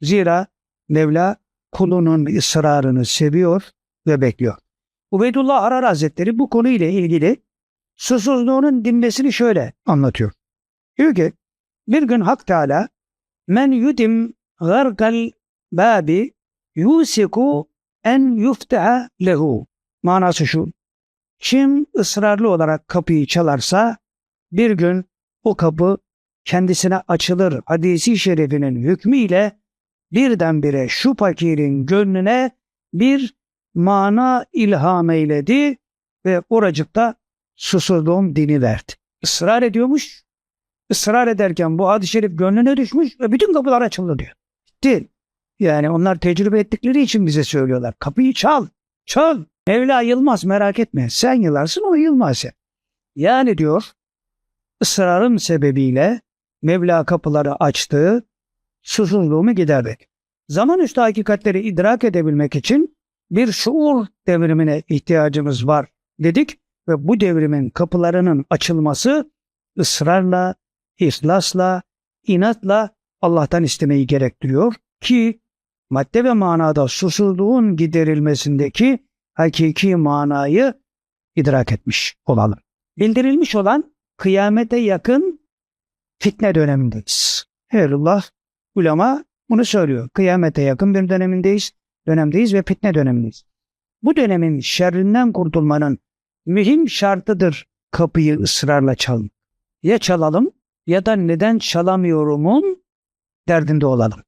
Zira Mevla kulunun ısrarını seviyor ve bekliyor. Ubeydullah Arar Hazretleri bu konuyla ilgili susuzluğunun dinmesini şöyle anlatıyor. Diyor ki bir gün Hak Teala men yudim gargal babi yusiku en yuftaha lehu. Manası şu. Kim ısrarlı olarak kapıyı çalarsa bir gün o kapı kendisine açılır hadisi şerifinin hükmüyle birdenbire şu fakirin gönlüne bir mana ilham eyledi ve oracıkta susuzluğum dini verdi. Israr ediyormuş. Israr ederken bu hadis-i şerif gönlüne düşmüş ve bütün kapılar açıldı diyor. Bitti. Yani onlar tecrübe ettikleri için bize söylüyorlar. Kapıyı çal, çal. Mevla yılmaz merak etme. Sen yılarsın o yılmaz ya. Yani diyor ısrarım sebebiyle Mevla kapıları açtı, susuzluğumu giderdi. Zaman üstü hakikatleri idrak edebilmek için bir şuur devrimine ihtiyacımız var dedik ve bu devrimin kapılarının açılması ısrarla, ihlasla, inatla Allah'tan istemeyi gerektiriyor ki madde ve manada susuzluğun giderilmesindeki hakiki manayı idrak etmiş olalım. Bildirilmiş olan kıyamete yakın fitne dönemindeyiz. Ehlullah ulema bunu söylüyor. Kıyamete yakın bir dönemindeyiz, dönemdeyiz ve fitne dönemindeyiz. Bu dönemin şerrinden kurtulmanın mühim şartıdır kapıyı ısrarla çalın. Ya çalalım ya da neden çalamıyorumun derdinde olalım.